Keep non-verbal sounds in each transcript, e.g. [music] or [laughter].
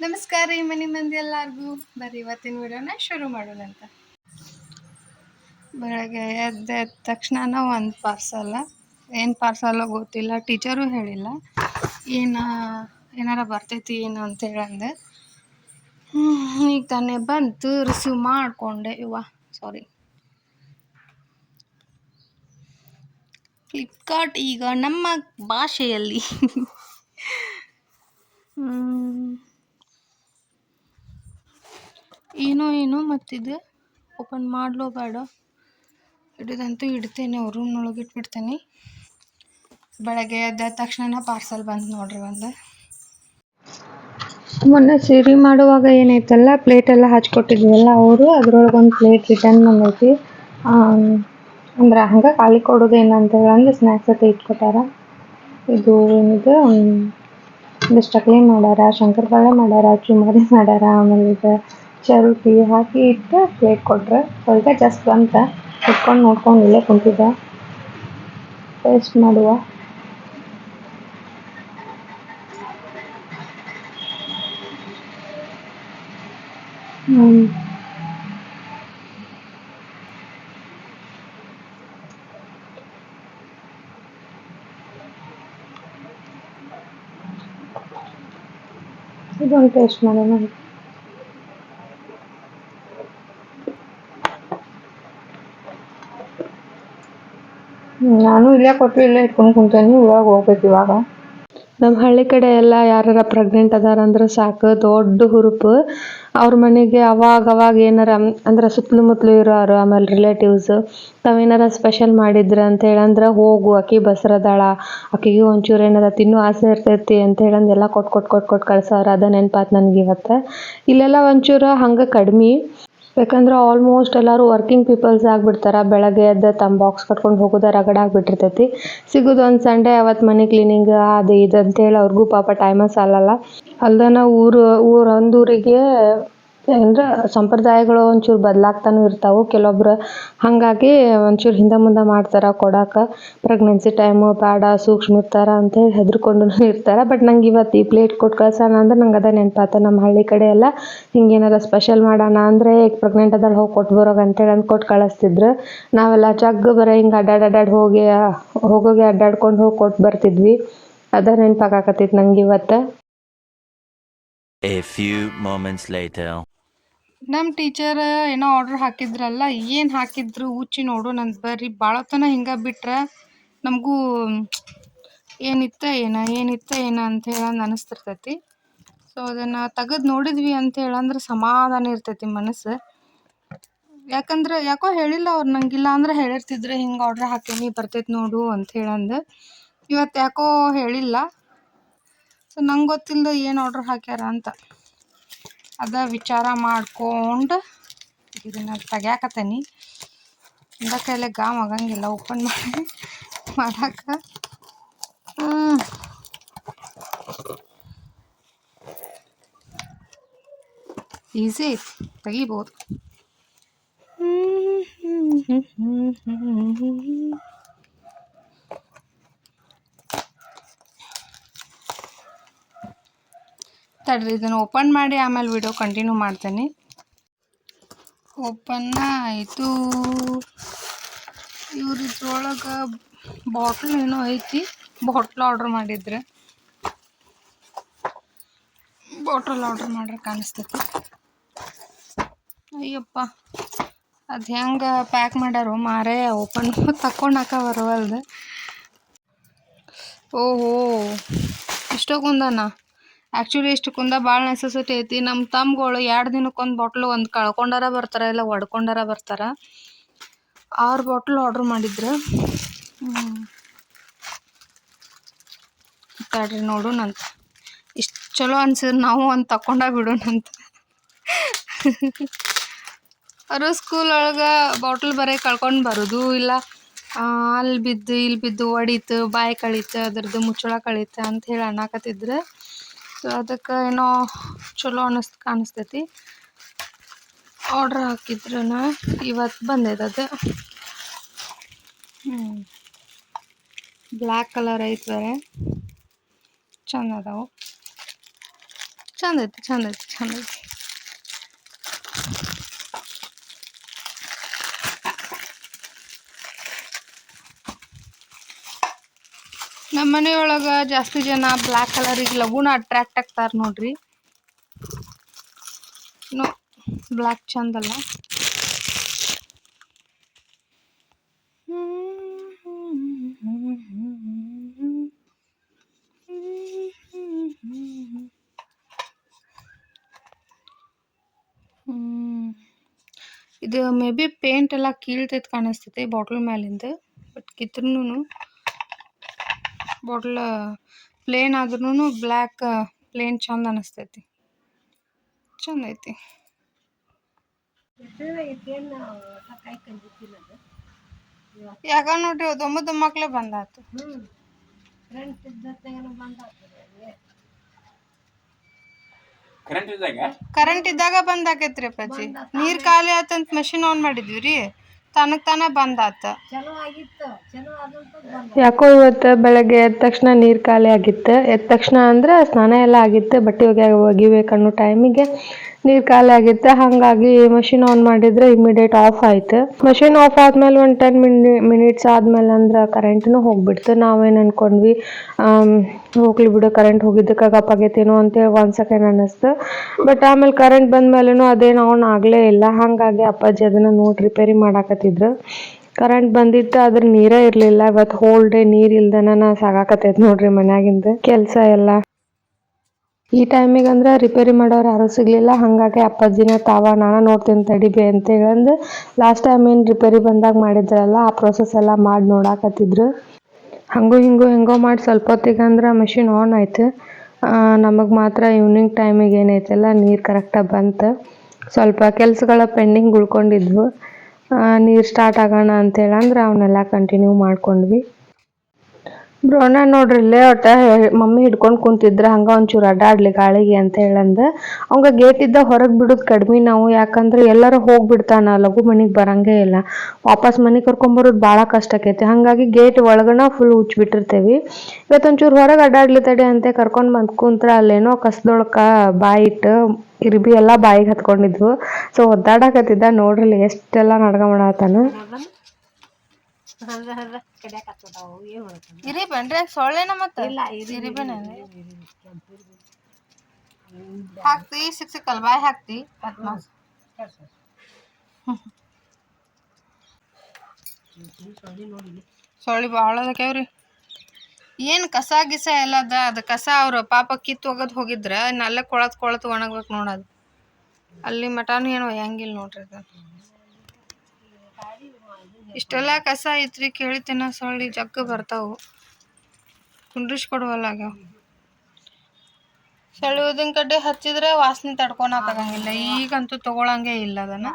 ನಮಸ್ಕಾರ ರೀ ಮನೆ ಮಂದಿ ಎಲ್ಲರಿಗೂ. ಬರೀ ಇವತ್ತಿನ ವಿಡಿಯೋನ ಶುರು ಮಾಡೋಣ ಅಂತ. ಬೆಳಗ್ಗೆ ಎದ್ದ ತಕ್ಷಣ ಒಂದು ಪಾರ್ಸಲ್ ಏನು ಪಾರ್ಸಲ್ ಗೊತ್ತಿಲ್ಲ ಟೀಚರು ಹೇಳಿಲ್ಲ. ಏನು ಏನಾರ ಬರ್ತೈತಿ ಏನು ಅಂತ ಹೇಳಂದೆ. ಹ್ಮ್, ಈಗ ತಾನೇ ಬಂತು ರಿಸೀವ್ ಮಾಡಿಕೊಂಡೆ. ಇವ ಸಾರಿ ಫ್ಲಿಪ್ಕಾರ್ಟ್ ಈಗ ನಮ್ಮ ಭಾಷೆಯಲ್ಲಿ. ಏನೋ ಏನೋ ಮತ್ತಿದು. ಓಪನ್ ಮಾಡಲೋ ಬೇಡ ಹಿಡಿದಂತೂ ಇಡ್ತೇನೆ ರೂಮ್ನೊಳಗೆ ಇಟ್ಬಿಡ್ತೇನೆ. ಬೆಳಗ್ಗೆ ಎದ್ದ ತಕ್ಷಣ ಪಾರ್ಸಲ್ ಬಂತು ನೋಡ್ರಿ ಒಂದು. ಮೊನ್ನೆ ಸಿರಿ ಮಾಡುವಾಗ ಏನೈತಲ್ಲ ಪ್ಲೇಟ್ ಎಲ್ಲ ಹಚ್ಕೊಟ್ಟಿದ್ವಲ್ಲ ಅವರು, ಅದ್ರೊಳಗೆ ಒಂದು ಪ್ಲೇಟ್ ರಿಟರ್ನ್ ಬಂದೈತಿ. ಅಂದ್ರೆ ಹಂಗೆ ಖಾಲಿ ಕೊಡೋದು ಏನಂತ ಅಂದ್ರೆ ಸ್ನ್ಯಾಕ್ಸ್ ಅಂತ ಇಟ್ಕೊಟ್ಟಾರ. ಇದು ಏನಿದು ಚಕ್ಲಿ ಮಾಡ್ಯಾರ ಶಂಕರಪಾಳೆ ಮಾಡ್ಯಾರ, ಚುಮರಿ ಮಾಡ್ಯಾರ, ಆಮೇಲೆ ಇದು ಚರುಟಿ ಹಾಕಿ ಇಟ್ಟು ಪ್ಲೇಟ್ ಕೊಟ್ರು ಸ್ವಲ್ಪ ಜಸ್ಟ್ ಬಂತ, ಇಟ್ಕೊಂಡು ನೋಡ್ಕೊಂಡು ಇಲ್ಲೇ ಕುಂತಿದ್ದೆ. ಟೇಸ್ಟ್ ಮಾಡುವ. ಹ್ಮ್. ಇದೊಂದು ಟೇಸ್ಟ್ ಮಾಡೋಣ ಹ್ಮ್, ನಾನು ಇಲ್ಲೇ ಕೊಟ್ಟು ಇಲ್ಲೇ ಇಟ್ಕೊಂಡು ಕುಂತೇನಿ ಇವಾಗ ಹೋಗ್ಬೇಕು ಇವಾಗ. ನಮ್ಮ ಹಳ್ಳಿ ಕಡೆ ಎಲ್ಲ ಯಾರ ಪ್ರೆಗ್ನೆಂಟ್ ಅದಾರ ಅಂದ್ರೆ ಸಾಕು, ದೊಡ್ಡ ಹುರುಪು. ಅವ್ರ ಮನೆಗೆ ಅವಾಗ ಅವಾಗ ಏನಾರ, ಅಂದ್ರೆ ಸುತ್ತಲೂ ಮುತ್ತಲು ಇರೋರು, ಆಮೇಲೆ ರಿಲೇಟಿವ್ಸ್ ತಾವೇನಾರ ಸ್ಪೆಷಲ್ ಮಾಡಿದ್ರೆ ಅಂತ ಹೇಳಂದ್ರೆ ಹೋಗು, ಅಕ್ಕಿ ಬಸ್ರದಾಳ, ಅಕ್ಕಿಗೆ ಒಂಚೂರು ಏನಾರ ತಿನ್ನೋ, ಆಸೆ ಇರ್ತೈತಿ ಅಂತ ಹೇಳಂದು ಎಲ್ಲ ಕೊಟ್ಟು ಕೊಟ್ಟು ಕೊಟ್ಟು ಕಳ್ಸೋರು ಅದ ನೆನಪಾತು ನನಗೆ ಇವತ್ತು. ಇಲ್ಲೆಲ್ಲ ಒಂಚೂರು ಹಂಗೆ ಕಡ್ಮೆ. ಯಾಕಂದ್ರೆ ಆಲ್ಮೋಸ್ಟ್ ಎಲ್ಲರೂ ವರ್ಕಿಂಗ್ ಪೀಪಲ್ಸ್ ಆಗ್ಬಿಡ್ತಾರ. ಬೆಳಗ್ಗೆ ಎದ್ದ ತಮ್ಮ ಬಾಕ್ಸ್ ಕಟ್ಕೊಂಡು ಹೋಗೋದು ರಗಡ ಆಗ್ಬಿಟ್ಟಿರ್ತೈತಿ. ಸಿಗೋದು ಒಂದು ಸಂಡೇ ಅವತ್ತು ಮನೆ ಕ್ಲೀನಿಂಗ್ ಅದು ಇದು ಅಂತೇಳಿ ಅವ್ರಿಗೂ ಪಾಪ ಟೈಮ ಸಾಲಲ್ಲ ಅಲ್ದನ ಊರು ಊರಿಗೆ ಅಂದ್ರೆ ಸಂಪ್ರದಾಯಗಳು ಒಂಚೂರು ಬದಲಾಗ್ತಾನೂ ಇರ್ತಾವೆ. ಕೆಲವೊಬ್ರು ಹಂಗಾಗಿ ಒಂಚೂರು ಹಿಂದೆ ಮುಂದೆ ಮಾಡ್ತಾರೆ ಕೊಡಕ್ಕೆ ಪ್ರೆಗ್ನೆನ್ಸಿ ಟೈಮು ಬೇಡ ಸೂಕ್ಷ್ಮ ಇರ್ತಾರ ಅಂತೇಳಿ ಹೆದರ್ಕೊಂಡು [laughs] ಇರ್ತಾರೆ. ಬಟ್ ನಂಗೆ ಇವತ್ತು ಈ ಪ್ಲೇಟ್ ಕೊಟ್ಟು ಕಳ್ಸೋಣ ಅಂದ್ರೆ ನಂಗೆ ಅದ ನೆನಪಾತ. ನಮ್ಮ ಹಳ್ಳಿ ಕಡೆ ಎಲ್ಲ ಹಿಂಗೇನಾರ ಸ್ಪೆಷಲ್ ಮಾಡೋಣ ಅಂದರೆ ಈಗ ಪ್ರೆಗ್ನೆಂಟ್ ಅದಾಳ ಹೋಗಿ ಕೊಟ್ಟು ಬರೋಗ ಅಂತೇಳಿ ಅಂದ್ ಕೊಟ್ಟು ಕಳಿಸ್ತಿದ್ರು. ನಾವೆಲ್ಲ ಜಗ್ ಬರೋ ಹಿಂಗೆ ಅಡ್ಡಾಡ್ ಅಡ್ಡಾಡ್ ಹೋಗಿ, ಹೋಗೋಗಿ ಅಡ್ಡಾಡ್ಕೊಂಡು ಹೋಗಿ ಕೊಟ್ಟು ಬರ್ತಿದ್ವಿ. ಅದ ನೆನಪಾಗಕತ್ತೈತಿ ನಂಗೆ ಇವತ್ತು. A few moments later. ನಮ್ಮ ಟೀಚರ್ ಏನೋ ಆರ್ಡ್ರ್ ಹಾಕಿದ್ರಲ್ಲ, ಏನು ಹಾಕಿದ್ರು ಉಚ್ಚಿ ನೋಡು ನನ್ನ ಬರ್ರಿ ಭಾಳ ತನ ಹಿಂಗೆ ಬಿಟ್ರೆ ನಮಗೂ ಏನಿತ್ತ ಏನ ಏನಿತ್ತ ಏನ ಅಂತ ಹೇಳಂದು ಅನಿಸ್ತಿರ್ತೈತಿ. ಸೊ ಅದನ್ನು ತೆಗೆದು ನೋಡಿದ್ವಿ ಅಂತ ಹೇಳಂದ್ರೆ ಸಮಾಧಾನ ಇರ್ತೈತಿ ಮನಸ್ಸು. ಯಾಕಂದ್ರೆ ಯಾಕೋ ಹೇಳಿಲ್ಲ ಅವ್ರು ನಂಗಿಲ್ಲ ಅಂದ್ರೆ ಹೇಳಿರ್ತಿದ್ರೆ, ಹಿಂಗೆ ಆರ್ಡ್ರ್ ಹಾಕೀನಿ, ಬರ್ತೈತಿ ನೋಡು ಅಂತ ಹೇಳಂದು. ಇವತ್ತು ಯಾಕೋ ಹೇಳಿಲ್ಲ. ಸೊ ನಂಗೆ ಗೊತ್ತಿಲ್ಲದ ಏನು ಆರ್ಡ್ರ್ ಹಾಕ್ಯಾರ ಅಂತ. ಅದ ವಿಚಾರ ಮಾಡ್ಕೊಂಡು ಇದನ್ನ ತೆಗ್ಯಾಕತ್ತೇನಿ. ಇಂದ ಕೈಲೆ ಗಾಮ್ ಆಗಂಗಿಲ್ಲ ಓಪನ್ ಮಾಡಿ [laughs] ಮಾಡಕ್ಕೆ ಈಸಿ ಐತಿ, ತೆಗಿಬೋದು. ತಡ್ರಿ ಇದನ್ನು ಓಪನ್ ಮಾಡಿ ಆಮೇಲೆ ವಿಡಿಯೋ ಕಂಟಿನ್ಯೂ ಮಾಡ್ತೇನೆ. ಓಪನ್ ಆಯಿತು. ಇವ್ರ ಇದ್ರೊಳಗೆ ಬಾಟ್ಲ್ ಏನೋ ಐತಿ ಬಾಟ್ಲ್ ಆರ್ಡ್ರ್ ಮಾಡಿದ್ರೆ. ಬಾಟಲ್ ಆರ್ಡ್ರ್ ಮಾಡ್ರೆ ಕಾಣಿಸ್ತೈತಿ. ಅಯ್ಯಪ್ಪ, ಅದು ಹೆಂಗೆ ಪ್ಯಾಕ್ ಮಾಡ್ಯಾರೋ ಮಾರೇ ಓಪನ್ [laughs] ತಕ್ಕೊಂಡಾಕ ಬರವಲ್ದು. ಓಹೋ ಇಷ್ಟೋ ಕುಂದನ ಆ್ಯಕ್ಚುಲಿ ಇಷ್ಟು ಕುಂದ ಭಾಳ ನೆಸೆಸಿಟಿ ಐತಿ. ನಮ್ಮ ತಮ್ಗಳು ಎರಡು ದಿನಕ್ಕೊಂದು ಬಾಟ್ಲು ಒಂದು ಕಳ್ಕೊಂಡಾರ ಬರ್ತಾರೆ, ಇಲ್ಲ ಒಡ್ಕೊಂಡಾರ ಬರ್ತಾರೆ. ಆರು ಬಾಟ್ಲ್ ಆರ್ಡ್ರ್ ಮಾಡಿದ್ರು. ತಡ್ರಿ ನೋಡೋಣಂತ ಇಷ್ಟು ಚಲೋ ಅನ್ಸಿದ್ರೆ ನಾವು ಒಂದು ತಕೊಂಡಾಗ ಬಿಡೋಣಂತ ಅವರು ಸ್ಕೂಲ್ ಒಳಗೆ ಬಾಟ್ಲ್ ಬರೀ ಕಳ್ಕೊಂಡು ಬರೋದು, ಇಲ್ಲ ಅಲ್ಲಿ ಬಿದ್ದು ಇಲ್ಲಿ ಬಿದ್ದು ಒಡೀತು, ಬಾಯಿ ಕಳೀತು, ಅದ್ರದ್ದು ಮುಚ್ಚಳ ಕಳೀತು ಅಂತ ಹೇಳಿ ಅನ್ನಕತ್ತಿದ್ರು ಸೊ ಅದಕ್ಕೆ ಏನೋ ಚಲೋ ಅನ್ನಿಸ್ತು ಕಾಣಿಸ್ತೈತಿ. ಆರ್ಡ್ರ್ ಹಾಕಿದ್ರನ ಇವತ್ತು ಬಂದೈತೆ ಅದು. ಹ್ಞೂ ಬ್ಲ್ಯಾಕ್ ಕಲರ್ ಐತೆ ಬೇರೆ. ಚಂದ ಅದಾವು. ಚಂದ ಐತಿ ಚಂದ ಐತಿ ಚಂದ ಐತಿ. ನಮ್ಮ ಒಳಗ ಜಾಸ್ತಿ ಜನ ಬ್ಲ್ಯಾಕ್ ಕಲರಿಗೆ ಲಗೂನ ಅಟ್ರಾಕ್ಟ್ ಆಗ್ತಾರ ನೋಡ್ರಿ ನೋ ಬ್ಲ್ಯಾಕ್ ಚಂದಲ್ಲ. ಇದು ಮೇ ಬಿ ಪೇಂಟ್ ಎಲ್ಲ ಕೀಳ್ತೈತೆ ಕಾಣಿಸ್ತೈತಿ ಬಾಟಲ್ ಮ್ಯಾಲಿಂದ ಬಟ್ ಕಿತ್ರೂ ಬಾಟ್ಲ್ ಪ್ಲೇನ್ ಆದ್ರೂ ಬ್ಲ್ಯಾಕ್ ಪ್ಲೇನ್ ಚಂದ ಅನಿಸ್ತೈತಿ. ಚಂದ ಐತಿ. ಯಾಕ ನೋಡ್ರಿ ಒಂಬತ್ತು ದೊಮ್ಮಕ್ಲೆ ಬಂದಾತು. ಕರೆಂಟ್ ಇದ್ದಾಗ? ಕರೆಂಟ್ ಇದ್ದಾಗ ಬಂದ್ ಹಾಕೈತ್ರಿ ಅಪ್ಪಾಜಿ. ನೀರ್ ಖಾಲಿ ಆತಂತ ಮಷಿನ್ ಆನ್ ಮಾಡಿದ್ವಿ ರೀ. ತನಗ್ ತಾನೇ ಬಂದಾತ. ಯಾಕೋ ಇವತ್ತು ಬೆಳಗ್ಗೆ ಎದ್ದ ತಕ್ಷಣ ನೀರ್ ಖಾಲಿ ಆಗಿತ್ತು. ಎದ್ದ ತಕ್ಷಣ ಅಂದ್ರೆ ಸ್ನಾನ ಎಲ್ಲ ಆಗಿತ್ತು. ಬಟ್ಟೆ ಒಗ್ಯಾಗ ಒಗಿಬೇಕು ಅನ್ನೋ ಟೈಮಿಗೆ. ನೀರ್ ಖಾಲಿ ಆಗಿತ್ತು. ಹಾಗಾಗಿ ಮಷಿನ್ ಆನ್ ಮಾಡಿದ್ರೆ ಇಮಿಡಿಯೇಟ್ ಆಫ್ ಆಯ್ತು. ಮಷಿನ್ ಆಫ್ ಆದಮೇಲೆ ಒಂದು ಟೆನ್ ಮಿನಿ ಮಿನಿಟ್ಸ್ ಆದಮೇಲೆ ಅಂದ್ರೆ ಕರೆಂಟ್ನೂ ಹೋಗ್ಬಿಡ್ತು. ನಾವೇನು ಅನ್ಕೊಂಡ್ವಿ ಹೋಗ್ಲಿ ಬಿಡು ಕರೆಂಟ್ ಹೋಗಿದ್ದಕ್ಕೆ ಗಪ್ಪಾಗೈತೇನೋ ಅಂತೇಳಿ ಒಂದು ಸೆಕೆಂಡ್ ಅನ್ನಿಸ್ತು. ಬಟ್ ಆಮೇಲೆ ಕರೆಂಟ್ ಬಂದ್ಮೇಲೆನೂ ಅದೇನು ಆನ್ ಆಗಲೇ ಇಲ್ಲ. ಹಾಗಾಗಿ ಅಪ್ಪಾಜಿ ಅದನ್ನು ನೋಡಿ ರಿಪೇರಿ ಮಾಡಾಕತ್ತಿದ್ರು. ಕರೆಂಟ್ ಬಂದಿತ್ತು, ಆದ್ರೆ ನೀರೇ ಇರಲಿಲ್ಲ. ಇವತ್ತು ಹೋಲ್ ಡೇ ನೀರ್ ಇಲ್ದನ ಸಾಗಾಕತ್ತೈತೆ ನೋಡ್ರಿ ಮನ್ಯಾಗಿಂದ. ಕೆಲಸ ಎಲ್ಲ ಈ ಟೈಮಿಗೆ ಅಂದ್ರೆ ರಿಪೇರಿ ಮಾಡೋರು ಯಾರೂ ಸಿಗ್ಲಿಲ್ಲ. ಹಂಗಾಗಿ ಅಪ್ಪಾಜಿನ ತಾವ, ನಾನ ನೋಡ್ತೀನಿ ತಡಿಬೆ ಅಂತ ಹೇಳಂದು ಲಾಸ್ಟ್ ಟೈಮ್ ಏನು ರಿಪೇರಿ ಬಂದಾಗ ಮಾಡಿದ್ರಲ್ಲ, ಆ ಪ್ರೊಸೆಸ್ ಎಲ್ಲ ಮಾಡಿ ನೋಡಾಕತ್ತಿದ್ರು. ಹಂಗೂ ಹಿಂಗೂ ಹೆಂಗೋ ಮಾಡಿ ಸ್ವಲ್ಪ ಹೊತ್ತಿಗೆ ಅಂದ್ರೆ ಮೆಷಿನ್ ಆನ್ ಆಯ್ತು. ನಮಗೆ ಮಾತ್ರ ಈವ್ನಿಂಗ್ ಟೈಮಿಗೆ ಏನೈತಲ್ಲ, ನೀರು ಕರೆಕ್ಟಾಗಿ ಬಂತು. ಸ್ವಲ್ಪ ಕೆಲಸಗಳ ಪೆಂಡಿಂಗ್ ಉಳ್ಕೊಂಡಿದ್ವು. ನೀರು ಸ್ಟಾರ್ಟ್ ಆಗೋಣ ಅಂತೇಳಂದ್ರೆ ಅವನ್ನೆಲ್ಲ ಕಂಟಿನ್ಯೂ ಮಾಡ್ಕೊಂಡ್ವಿ. ಬ್ರೋಣ ನೋಡ್ರಿ ಇಲ್ಲೇ ಒಟ್ಟ ಮಮ್ಮಿ ಹಿಡ್ಕೊಂಡು ಕುಂತಿದ್ರ, ಹಂಗ ಒಂಚೂರು ಅಡ್ಡಾಡ್ಲಿ ಗಾಳಿಗೆ ಅಂತ ಹೇಳಂದ. ಅವಂಗ ಗೇಟ್ ಇದ್ದ ಹೊರಗೆ ಬಿಡೋದು ಕಡ್ಮಿ ನಾವು, ಯಾಕಂದ್ರೆ ಎಲ್ಲಾರ ಹೋಗ್ಬಿಡ್ತಾನ, ಲಘು ಮನಿಗ್ ಬರಂಗೇ ಇಲ್ಲ. ವಾಪಸ್ ಮನಿಗ್ ಕರ್ಕೊಂಬರೋದು ಭಾಳ ಕಷ್ಟ ಆಕೈತಿ. ಹಂಗಾಗಿ ಗೇಟ್ ಒಳಗನ ಫುಲ್ ಬಿಟ್ಟಿರ್ತೇವಿ ಇವತ್ತೊಂಚೂರು ಹೊರಗೆ ಅಡ್ಡಾಡ್ಲಿ ತಡೆ ಅಂತ ಕರ್ಕೊಂಡ್ ಬಂದ್ ಕುಂತ್ರ, ಅಲ್ಲೇನೋ ಕಸದೊಳಕ ಬಾಯಿ ಇಟ್ಟು ಇರ್ಬಿ ಎಲ್ಲ ಬಾಯಿಗೆ ಹತ್ಕೊಂಡಿದ್ವು. ಸೊ ಒದ್ದಾಡಕತ್ತಿದ್ದ ನೋಡ್ರಿ ಎಷ್ಟೆಲ್ಲ ನಡ್ಗ ಮಾಡತ್ತಾನ ಇರಿ ಬನ್ರಿ ಸೊಳ್ಳೆನ ಮತ್ತ? ಇರಿ ಹಾಕ್ತಿ ಸಿಕ್ ಸಿಕ್ಕಲ್ ಬಾಯ್ ಹಾಕ್ತಿ. ಸೊಳ್ಳಿ ಬಹಳ ಅದಕ್ಯಾವ್ರಿ ಏನು ಕಸ ಗಿಸ ಎಲ್ಲ ಅದ? ಅದು ಕಸ ಅವ್ರ ಪಾಪ ಕಿತ್ತು ಒಗದ್ ಹೋಗಿದ್ರ ನಲ್ಲ ಕೊಳತ್ ಕೊಳತ್ ಒಣಗ್ಬೇಕು ನೋಡೋದು ಅಲ್ಲಿ ಮಟಾನು ಏನು ಒಯ್ಯಂಗಿಲ್ಲ ನೋಡ್ರಿ ಅದು. ಇಷ್ಟೆಲ್ಲ ಕಸ ಐತ್ರಿ ಕೇಳಿತಿನ ಸೊಳ್ಳಿ ಜಗ್ಗ ಬರ್ತಾವು. ಕುಂಡ್ರಿಸ್ಕೊಡುವಲ್ಲ ಆಗ್ಯಾವ. ಸೊಳ್ಳಿ ಊದಿನ ಕಡ್ಡಿ ಹಚ್ಚಿದ್ರೆ ವಾಸನೆ ತಡ್ಕೊಳಕಾಗಂಗಿಲ್ಲ ಈಗಂತೂ ತಗೊಳಂಗೆ ಇಲ್ಲ ಅದನ್ನ.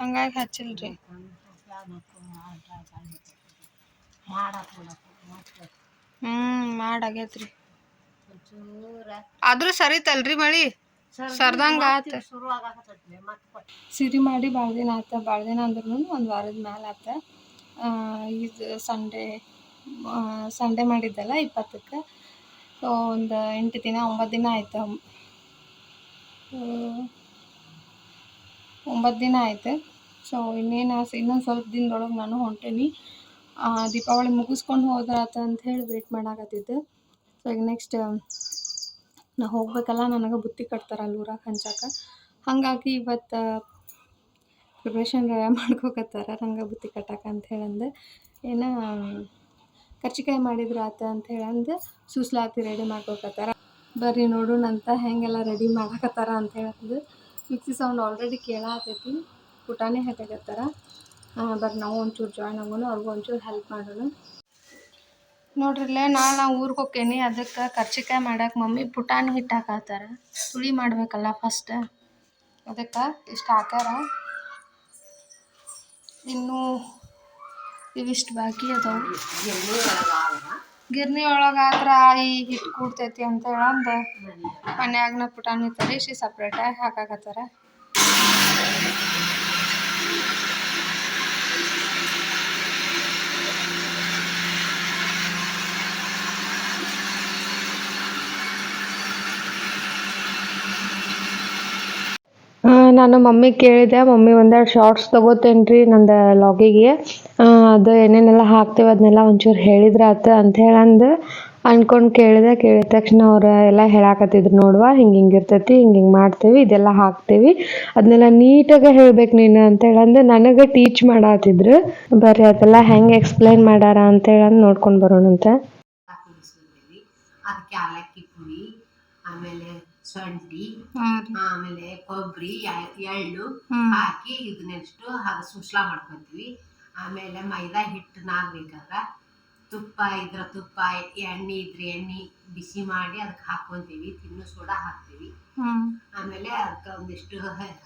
ಹಂಗಾಗಿ ಹಚ್ಚಿಲ್ರಿ. ಹ್ಮ್, ಮಾಡಾಗೈತ್ರಿ. ಆದ್ರೂ ಸರಿತಲ್ರಿ ಮಳಿ? ಸರ್ದಂಗ ಆತ. ಸಿರಿ ಮಾಡಿ ಭಾಳ ದಿನ ಆತ ಭಾಳ ದಿನ ಅಂದ್ರೂ ಒಂದು ವಾರದ ಮ್ಯಾಲೆ ಆತ. ಇದು ಸಂಡೇ ಸಂಡೇ ಮಾಡಿದ್ದಲ್ಲ ಇಪ್ಪತ್ತಕ್ಕೆ. ಸೊ ಒಂದು ಎಂಟು ದಿನ ಒಂಬತ್ತು ದಿನ ಆಯ್ತು. ಒಂಬತ್ತು ದಿನ ಆಯ್ತು. ಸೊ ಇನ್ನೇನು ಇನ್ನೊಂದು ಸ್ವಲ್ಪ ದಿನದೊಳಗೆ ನಾನು ಹೊಂಟೇನಿ. ದೀಪಾವಳಿ ಮುಗಿಸ್ಕೊಂಡು ಹೋದ್ರಾತ ಅಂತ ಹೇಳಿ ವೇಟ್ ಮಾಡಾಕತ್ತಿದ್ದೆ. ಸೊ ಈಗ ನೆಕ್ಸ್ಟ್ ನಾ ಹೋಗ್ಬೇಕಲ್ಲ, ನನಗೆ ಬುತ್ತಿ ಕಟ್ತಾರೆ ಅಲ್ಲಿ ಊರಾಗ ಹಂಚಾಕ ಹಾಗಾಗಿ ಇವತ್ತು ಪ್ರಿಪ್ರೇಷನ್ [laughs] ಮಾಡ್ಕೋಕತ್ತಾರ ನಂಗೆ ಬುತ್ತಿ ಕಟ್ಟಾಕ ಅಂತ ಹೇಳಂದೆ. ಏನು, ಕರ್ಚಿಕಾಯಿ ಮಾಡಿದ್ರೆ ಆತ ಅಂತ ಹೇಳಂದು. ಸೂಸ್ಲಾತಿ ರೆಡಿ ಮಾಡ್ಕೋಕತ್ತಾರ. ಬರ್ರಿ ನೋಡೋಣ ಅಂತ ಹೆಂಗೆಲ್ಲ ರೆಡಿ ಮಾಡಕತ್ತಾರ ಅಂತ ಹೇಳಂದು. ಮಿಕ್ಸಿ ಸೌಂಡ್ ಆಲ್ರೆಡಿ ಕೇಳಾತೈತಿ. ಪುಟಾಣಿ ಹಾಕಕತ್ತಾರ ಬರ್ರಿ ನಾವು ಒಂಚೂರು ಜಾಯ್ನ್ ಆಗೋಣ, ಅವ್ರಿಗೂ ಒಂಚೂರು ಹೆಲ್ಪ್ ಮಾಡೋಣ. ನೋಡ್ರಿಲ್ಲೇ ನಾಳೆ ನಾವು ಊರಿಗೆ ಹೋಕ್ಕೇನಿ, ಅದಕ್ಕೆ ಕರ್ಚಿಕಾಯಿ ಮಾಡಕ್ಕೆ ಮಮ್ಮಿ ಪುಟಾಣಿ ಹಿಟ್ಟು ಹಾಕತ್ತಾರ ಹುಳಿ ಮಾಡಬೇಕಲ್ಲ ಫಸ್ಟ್ ಅದಕ್ಕೆ ಇಷ್ಟು ಹಾಕ್ಯಾರ. ಇನ್ನೂ ಇವಿಷ್ಟು ಬಾಕಿ ಅದಾವು. ಗಿರ್ನಿ ಒಳಗೆ ಆದ್ರ ಈ ಹಿಟ್ಟು ಕೂಡ್ತೈತಿ ಅಂತ ಹೇಳಂದ. ಮನ್ಯಾಗನ ಪುಟಾಣಿ ತರಿಸಿ ಸಪ್ರೇಟಾಗಿ ಹಾಕಾಕತ್ತಾರ. ನಾನು ಮಮ್ಮಿ ಕೇಳಿದೆ, ಮಮ್ಮಿ ಒಂದೆರಡು ಶಾರ್ಟ್ಸ್ ತಗೋತೇನ್ರಿ ನಂದು ಲಾಗಿಗೆ ಅದು ಏನೇನೆಲ್ಲ ಹಾಕ್ತೇವೆ ಅದನ್ನೆಲ್ಲ ಒಂಚೂರು ಹೇಳಿದ್ರೆ ಆತು ಅಂತ ಹೇಳಂದು ಅಂದ್ಕೊಂಡು ಕೇಳಿದೆ. ಕೇಳಿದ ತಕ್ಷಣ ಅವ್ರು ಎಲ್ಲ ಹೇಳಾಕತ್ತಿದ್ರು, ನೋಡುವ ಹಿಂಗೆ ಹಿಂಗೆ ಇರ್ತೈತಿ, ಹಿಂಗೆ ಹಿಂಗೆ ಮಾಡ್ತೀವಿ, ಇದೆಲ್ಲ ಹಾಕ್ತೀವಿ, ಅದನ್ನೆಲ್ಲ ನೀಟಾಗಿ ಹೇಳ್ಬೇಕು ನೀನು ಅಂತ ಹೇಳಂದು ನನಗೆ ಟೀಚ್ ಮಾಡತ್ತಿದ್ರು ಬರ್ರಿ, ಅದೆಲ್ಲ ಹೆಂಗೆ ಎಕ್ಸ್ಪ್ಲೈನ್ ಮಾಡ್ಯಾರ ಅಂತ ಹೇಳಂದು ನೋಡ್ಕೊಂಡು ಬರೋಣಂತೆ. ಆಮೇಲೆ ಶುಂಠಿ ಆಮೇಲೆ ಕೊಬ್ಬರಿ ಎಳ್ಳು. ಹಾಕಿ ಇದನ್ನೆಷ್ಟು ಸುಸ್ಲಾ ಮಾಡ್ಕೊಂತೀವಿ. ಆಮೇಲೆ ಮೈದಾ ಹಿಟ್ಟು ನಾಗ್ಬೇಕಾದ್ರ ತುಪ್ಪ ಇದ್ರ ತುಪ್ಪ ಎಣ್ಣೆ ಇದ್ರೆ ಎಣ್ಣೆ ಬಿಸಿ ಮಾಡಿ ಅದಕ್ಕೆ ಹಾಕೊಂತೀವಿ ತಿನ್ನು ಸೋಡಾ ಹಾಕ್ತೀವಿ. ಆಮೇಲೆ ಅದಕ್ಕೆ ಒಂದಿಷ್ಟು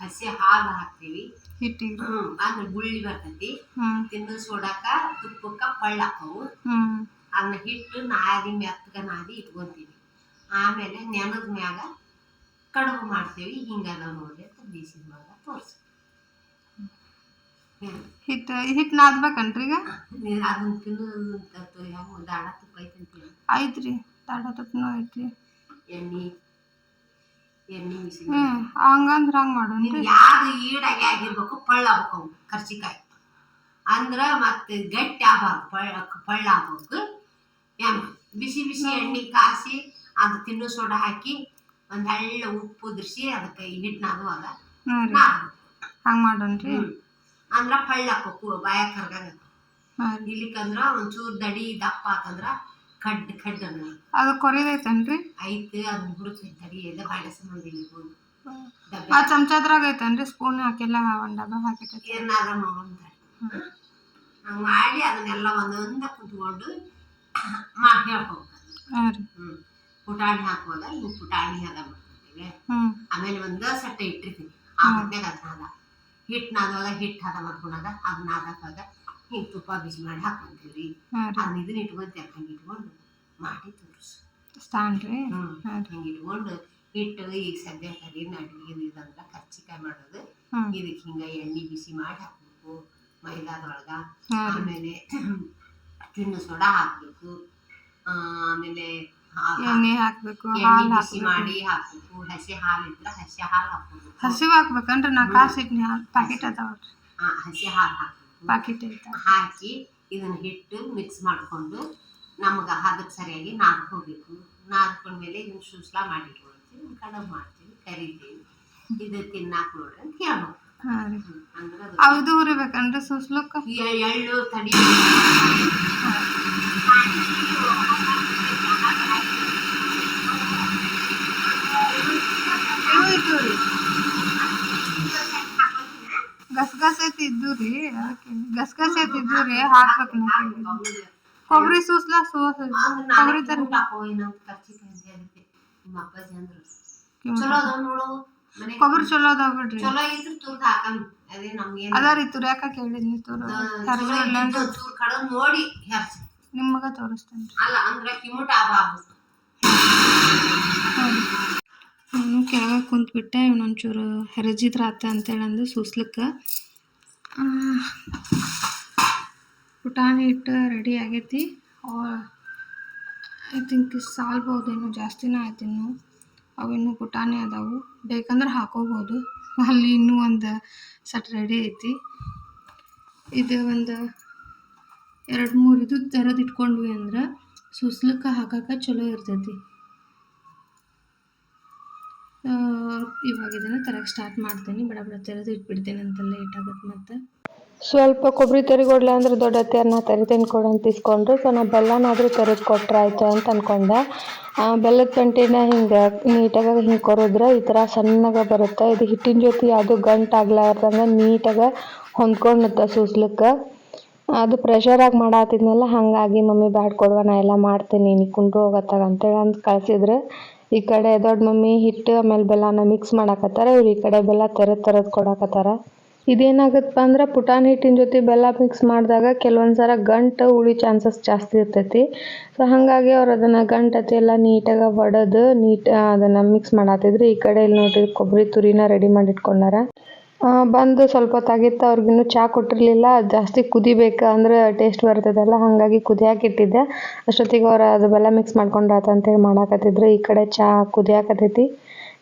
ಹಸಿ ಹಾಲು ಹಾಕ್ತೀವಿ. ಆಮೇಲೆ ಗುಳ್ಳಿ ಬರ್ತೈತಿ. ತಿನ್ನು ಸೋಡಾಕ ತುಪ್ಪಕ್ಕ ಪಳ್ಳ ಹಾಕವು. ಹ್ಞೂ ಅದನ್ನ ಹಿಟ್ಟು ನಾದಿ ಮೆತ್ತಗ ನಾದಿ ಇಟ್ಕೊಂತೀವಿ. ಆಮೇಲೆ ನೆನದ ಮ್ಯಾಗ ಕಡುಬು ಮಾಡ್ತೀವಿ ಹಿಂಗದ ನೋಡಿ ಅಂತ ಬಿಸಿ ಮ್ಯಾಗ ತೋರಿಸಿ ಹಿಟ್ಟು ಹಿಟ್ಟು ನಾದ್ಬೇಕನ್ರಿ ಈಗ? ಅದನ್ನ ತಿನ್ನೋದು ಹೆಂಗೆ ದಾಡ ತುಪ್ಪ ಐತಂತ ಆಯ್ತು ರೀ ತಾಡ ತುಪ್ಪನೂ ಐತ್ರಿ. ಎಣ್ಣೆ ಎಣ್ಣೆ ಬಿಸಿ ಹ್ಞೂ ಹಂಗಂದ್ರೆ ಹಂಗೆ ಮಾಡೋಣ್ರಿ ಯಾವ್ದು ಈಡಾಗಿ ಆಗಿರ್ಬೇಕು ಪಳ್ಳ ಆಗ್ಬೇಕು ಕರ್ಚಿಕಾಯಿ. ಅಂದ್ರ ಮತ್ತೆ ಗಟ್ಟಿ ಆಗ್ಬಾರ್ದು ಪಳ್ಳ ಪಳ್ಳ ಆಗ್ಬೇಕು. ಬಿಸಿ ಬಿಸಿ ಎಣ್ಣೆ ಕಾಸಿ ಅದು ತಿನ್ನೋ ಸೋಡಾ ಹಾಕಿ ಒಂದ್ ಹಳ್ಳ ಉಪ್ಪು ಉದ್ರಿಸಿ ಅದಕ್ಕೆ ಹಿಟ್ಟು ನಾದುವಾಗ ಹಂಗ ಮಾಡೋಣ್ರಿ ಹ್ಮ್. ಅಂದ್ರ ಪಳ್ಳ ಹಾಕ್ಬೇಕು ಬಾಯ ಕರ್ಗಂಗ. ಇಲ್ಲಿಕಂದ್ರ ಒಂಚೂರು ದಡಿ ದಪ್ಪ ಆತಂದ್ರ ಕಡ್ ಕಡ್ ಅದು ಕೊರಿದೈತೇನ್ರಿ ಐತೆ ಅದನ್ನ ಹುಡುಕ್ ದಡಿ ಎಲ್ಲ ಬಾಳ ಸಂಬಂಧ ಆ ಚಮಚದ್ರಾಗ ಐತೇನ್ರಿ ಸ್ಪೂನ್ ಹಾಕಿಲ್ಲ ಒಂದ್ ಡಬ್ಬ ಹಾಕಿಟ್ಟೈತಿ. ಏನಾದ್ರ ಮಾಡಿ ಅದನ್ನೆಲ್ಲ ಒಂದೊಂದ ಕುತ್ಕೊಂಡು ಮಾಡಿ ಹೇಳ್ಬೇಕು ಹಾಂ ಹ್ಞೂ ಪುಟಾಣಿ ಹಾಕುವಾಗ ಹಿಂಗೆ ಪುಟಾಣಿ ಹದ ಮಾಡ್ಕೊತೀವಿ ಆಮೇಲೆ ಒಂದ ಸಟ್ಟೆ ಇಟ್ಟಿರ್ತೀವಿ ಆ ಹೊತ್ನ್ಯಾಗ ಅದನ್ನ ಹದ ಹಿಟ್ಟು ನಾದವಾಗ ಹಿಟ್ಟು ಹದ ಮಾಡ್ಕೊಳದ ಅದನ್ನ ಹಾಕಾಗ ಹಿಂಗ್ ತುಪ್ಪ ಬಿಸಿ ಮಾಡಿ ಹಾಕೊಂತೀವ್ರಿ. ಅದನ್ನ ಇದನ್ನ ಇಟ್ಕೊಂತೀವಿ ಹಂಗೆ ಇಟ್ಕೊಂಡು ಮಾಡಿ ತೋರಿಸು. ಸ್ಟ್ಯಾಂಡ್ ರೀ. ಹ್ಞೂ ಹಾಂ ರೀ. ಹಿಂಗೆ ಇಟ್ಕೊಂಡು ಹಿಟ್ಟು ಈಗ ಸದ್ಯ ಕರಿ ಅಡುಗೆ ಇದಂದ್ರೆ ಕರ್ಚಿಕಾಯಿ ಮಾಡೋದು. ಇದಕ್ಕೆ ಹಿಂಗೆ ಎಣ್ಣೆ ಬಿಸಿ ಮಾಡಿ ಹಾಕ್ಬೇಕು. ಮೈದಾದೊಳಗ ಆಮೇಲೆ ತಿನ್ನು ಸೋಡಾ ಹಾಕ್ಬೇಕು. ಆಮೇಲೆ ಎಣ್ಣೆ ಹಾಕ್ಬೇಕು ಹಾಲು ಮಾಡಿ ಹಾಕ್ಬೇಕು ಹಸಿ ಹಾಲು ಇದ್ರೆ ಹಸಿ ಹಾಲು ಹಾಕ್ಬೇಕು ಹಸಿವು ಹಾಕ್ಬೇಕನ್ರಿ ನಾ ಕಾಸಿಟ್ನಿ ಹಾಲು ಪ್ಯಾಕೆಟ್ ಅದಾವ್ರಿ ಆ, ಹಸಿ ಹಾಲು ಹಾಕಿ ಪ್ಯಾಕೆಟ್ ಐತೆ. ಹಾಕಿ ಇದನ್ನ ಹಿಟ್ಟು ಮಿಕ್ಸ್ ಮಾಡ್ಕೊಂಡು ನಮ್ಗೆ ಹಾಗಕ್ಕೆ ಸರಿಯಾಗಿ ನಾದ್ಕೋಬೇಕು ನಾದ್ಕೊಂಡ್ಮೇಲೆ ಇದನ್ನ ಸುಸ್ಲಾ ಮಾಡಿಟ್ಕೊಳ್ತೀವಿ ಕಡಬ್ ಮಾಡ್ತೀವಿ ಕರಿತೀವಿ. ಇದು ತಿನ್ನಾಕ ನೋಡ್ರಿ ಅಂತ ಹೇಳ್ಬೇಕು ಅದು ಹುರಿಬೇಕಂದ್ರೆ ಸುಸ್ಲಕ್ಕ ಎಳ್ಳು ತಡಿ ಇವು ಇದ್ದು ರೀ ಗಸಗಸೆ ತಿದ್ದು ರೀ ಅದಕ್ಕೆ ಗಸಗಸೆ ತಿದ್ದು ರೀ ಹಾಕ್ಬೇಕು. ಕೊಬ್ಬರಿ ಸೂಸ್ಲ ಸೋಸ್ ಕೊಬ್ಬರಿ ತರ ಕೊಬ್ಬರಿ ಚಲೋ ಅದಾವ ಬಿಡ್ರಿ. ಚಲೋ ಇದ್ರ ತುರ್ದು ಹಾಕಮ್. ಅದೇ ನಮ್ಗೇನ್ ಅದಾರಿ ತುರ್ಯಾಕ ಕೇಳಿದ್ನಿ ತುರು ಕಡ ನೋಡಿ ಹೆರ್ಸಿ ನಿಮಗ ತೋರಿಸ್ತೇನೆ ಅಲ್ಲ ಅಂದ್ರೆ ಕಿಮುಟ ಆಗಬಾರ್ದು ನಾನು ಕೆಳಗೆ ಕುಂತ್ಬಿಟ್ಟೆ, ಇವನೊಂಚೂರು ಹೆರಜಿದ್ರ ಆತ ಅಂತೇಳಂದು ಸೂಸ್ಲಿಕ್ಕೆ. ಪುಟಾಣಿ ಹಿಟ್ಟು ರೆಡಿ ಆಗೈತಿ. ಐ ಥಿಂಕ್ ಸಾಲ್ಬೋದು, ಇನ್ನು ಜಾಸ್ತಿನೇ ಆಯ್ತು ಇನ್ನು. ಅವು ಇನ್ನೂ ಪುಟಾಣಿ ಅದಾವು. ಬೇಕಂದ್ರೆ ಹಾಕೋಬೋದು. ಅಲ್ಲಿ ಇನ್ನೂ ಒಂದು ಸಟ್ ರೆಡಿ ಐತಿ. ಇದು ಒಂದು ಎರಡು ಮೂರು ಇದು ತೆರೆದು ಇಟ್ಕೊಂಡ್ವಿ ಅಂದ್ರೆ ಸುಸ್ಲಕ್ಕೆ ಹಾಕಕ್ಕೆ ಚಲೋ ಇರ್ತೈತಿ. ಇವಾಗ ಇದನ್ನು ತರಕ್ಕೆ ಸ್ಟಾರ್ಟ್ ಮಾಡ್ತೀನಿ. ಬಡ ಬಡ ತೆರೆದು ಇಟ್ಬಿಡ್ತೀನಿ ಅಂತ ಲೇಟ್ ಆಗುತ್ತೆ ಮತ್ತೆ. ಸ್ವಲ್ಪ ಕೊಬ್ಬರಿ ತರಿಗೊಡ್ಲ ಅಂದ್ರೆ ದೊಡ್ಡ ಅತ್ತೆಯನ್ನ ತರಿತೇನೆ ಕೊಡು ಅಂತ ಇಸ್ಕೊಂಡ್ರು. ಸೊ ನಾ ಬೆಲ್ಲನಾದರೂ ತೆರೆದು ಕೊಟ್ರೆ ಆಯ್ತು ಅಂತ ಅನ್ಕೊಂಡೆ. ಬೆಲ್ಲದ ಪಂಟಿನ ಹಿಂಗೆ ನೀಟಾಗಿ ಹಿಂಗೆ ಕೊರಿದ್ರೆ ಈ ಥರ ಸಣ್ಣಗೆ ಬರುತ್ತೆ. ಇದು ಹಿಟ್ಟಿನ ಜೊತೆ ಯಾವುದು ಗಂಟು ಆಗ್ಲಾರ್ದಂಗೆ ನೀಟಾಗಿ ಹೊಂದ್ಕೊಂಡತ್ತ ಸೂಸ್ಲಿಕ್ಕೆ. ಅದು ಪ್ರೆಷರಾಗಿ ಮಾಡಾತಿದ್ನಲ್ಲ, ಹಾಗಾಗಿ ಮಮ್ಮಿ ಬ್ಯಾಡ್ ಕೊಡುವ ನಾ ಎಲ್ಲ ಮಾಡ್ತೀನಿ, ನೀ ಕುಂಡ್ರು ಹೋಗತ್ತಾಗ ಅಂತೇಳಿ ಅಂತ ಕಳ್ಸಿದ್ರು. ಈ ಕಡೆ ದೊಡ್ಡ ಮಮ್ಮಿ ಹಿಟ್ಟು, ಆಮೇಲೆ ಬೆಲ್ಲನ ಮಿಕ್ಸ್ ಮಾಡಾಕತ್ತಾರ. ಇವ್ರು ಈ ಕಡೆ ಬೆಲ್ಲ ತೆರೆದು ತರದ್ ಕೊಡಾಕತ್ತಾರ. ಇದೇನಾಗತ್ತಪ್ಪ ಅಂದ್ರೆ ಪುಟಾಣಿ ಹಿಟ್ಟಿನ ಜೊತೆ ಬೆಲ್ಲ ಮಿಕ್ಸ್ ಮಾಡಿದಾಗ ಕೆಲವೊಂದು ಸಲ ಗಂಟು ಉಳಿ ಚಾನ್ಸಸ್ ಜಾಸ್ತಿ ಇರ್ತೈತಿ. ಸೊ ಹಾಗಾಗಿ ಅವ್ರು ಅದನ್ನು ಗಂಟತಿ ಎಲ್ಲ ನೀಟಾಗಿ ಒಡೆದು ನೀಟ್, ಅದನ್ನು ಮಿಕ್ಸ್ ಮಾಡತ್ತಿದ್ರು ಈ ಕಡೆ ಇಲ್ಲಿ ನೋಡ್ರಿ ಕೊಬ್ಬರಿ ತುರಿನ ರೆಡಿ ಮಾಡಿ ಇಟ್ಕೊಂಡಾರ ಬಂದು ಸ್ವಲ್ಪ ಹೊತ್ತಾಗಿತ್ತು ಅವ್ರಿಗಿನ್ನೂ ಚಹಾ ಕೊಟ್ಟಿರಲಿಲ್ಲ. ಜಾಸ್ತಿ ಕುದಿಬೇಕು ಅಂದ್ರೆ ಟೇಸ್ಟ್ ಬರ್ತದಲ್ಲ, ಹಾಗಾಗಿ ಕುದಿಯಾಕೆ ಇಟ್ಟಿದ್ದೆ. ಅಷ್ಟೊತ್ತಿಗೆ ಅವ್ರು ಅದು ಬೆಲ್ಲ ಮಿಕ್ಸ್ ಮಾಡ್ಕೊಂಡ್ರಾತ ಅಂತೇಳಿ ಮಾಡಾಕತ್ತಿದ್ರು. ಈ ಕಡೆ ಚಹಾ ಕುದಿಯಾಕತ್ತೈತಿ.